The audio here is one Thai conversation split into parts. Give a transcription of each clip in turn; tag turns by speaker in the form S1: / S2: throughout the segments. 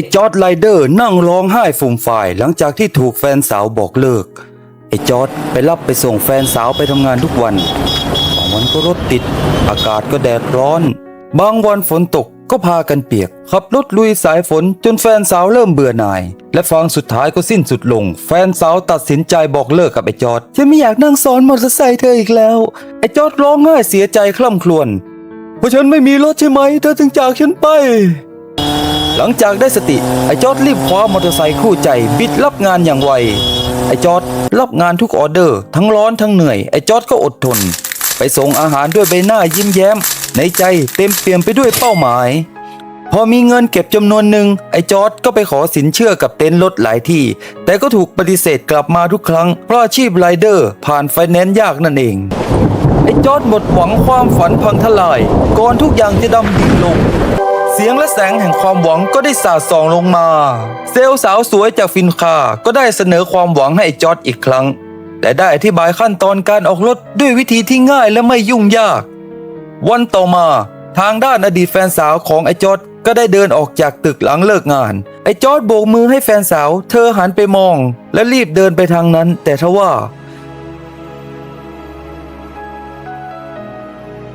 S1: อ้จอร์ดไลเดอร์นั่งร้องไห้ฟูมฟายหลังจากที่ถูกแฟนสาวบอกเลิก ไอ้จอร์ดไปรับไปส่งแฟนสาวไปทำงานทุกวันบางวันก็รถติด อากาศก็แดดร้อน บางวันฝนตกก็พากันเปียก ขับรถลุยสายฝนจนแฟนสาวเริ่มเบื่อหน่าย และฟังสุดท้ายก็สิ้นสุดลง แฟนสาวตัดสินใจบอกเลิกกับไอ้จอร์ดฉันไม่อยากนั่งซ้อนมอเตอร์ไซค์เธออีกแล้ว ไอ้จอร์ดร้องไห้เสียใจคล่ำครวญเพราะฉันไม่มีรถใช่ไหมเธอถึงจากฉันไป หลังจากได้สติ ไอ้จอร์ดรีบคว้ามอเตอร์ไซค์คู่ใจ บิดรับงานอย่างไว ไอ้จอร์ดรับงานทุกออเดอร์ ทั้งร้อนทั้งเหนื่อย ไอ้จอร์ดก็อดทน ไปส่งอาหารด้วยใบหน้ายิ้มแย้ม ในใจเต็มเปี่ยมไปด้วยเป้าหมาย พอมีเงินเก็บจำนวนหนึ่ง ไอ้จอร์ดก็ไปขอสินเชื่อกับเต็นท์รถหลายที่ แต่ก็ถูกปฏิเสธกลับมาทุกครั้ง เพราะอาชีพไรเดอร์ ผ่านไฟแนนซ์ยากนั่นเองไอ้จอร์ดหมดหวังความฝันพังทลาย ก่อนทุกอย่างจะดำดิ่งลง เสียงและแสงแห่งความหวังก็ได้สาดส่องลงมา เซลล์สาวสวยจากฟินคาก็ได้เสนอความหวังให้อ้จอร์ดอีกครั้งแต่ได้อธิบายขั้นตอนการออกรถด้วยวิธีที่ง่ายและไม่ยุ่งยาก วันต่อมาทางด้านอดีตแฟนสาวของไอ้จอร์ดก็ได้เดินออกจากตึกหลังเลิกงาน ไอ้จอร์ดโบกมือให้แฟนสาว เธอหันไปมอง และรีบเดินไปทางนั้น แต่ทว่า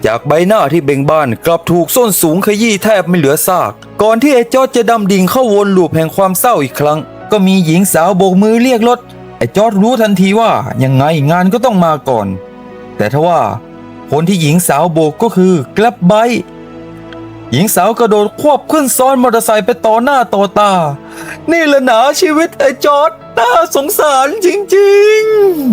S1: จากใบหน้าที่เบ่งบานกลับถูกส้นสูงขยี้แทบไม่เหลือซาก ก่อนที่ไอ้จอดจะดำดิ่งเข้าวนลูปแห่งความเศร้าอีกครั้ง ก็มีหญิงสาวโบกมือเรียกรถไอ้จอดรู้ทันทีว่ายังไงงานก็ต้องมาก่อน แต่ทว่าคนที่หญิงสาวโบกก็คือกลับไบหญิงสาวกระโดดควบขึ้นซ้อนมอเตอร์ไซค์ไปต่อหน้าต่อตา นี่ละหนาชีวิตไอ้จอดน่าสงสารจริง ๆ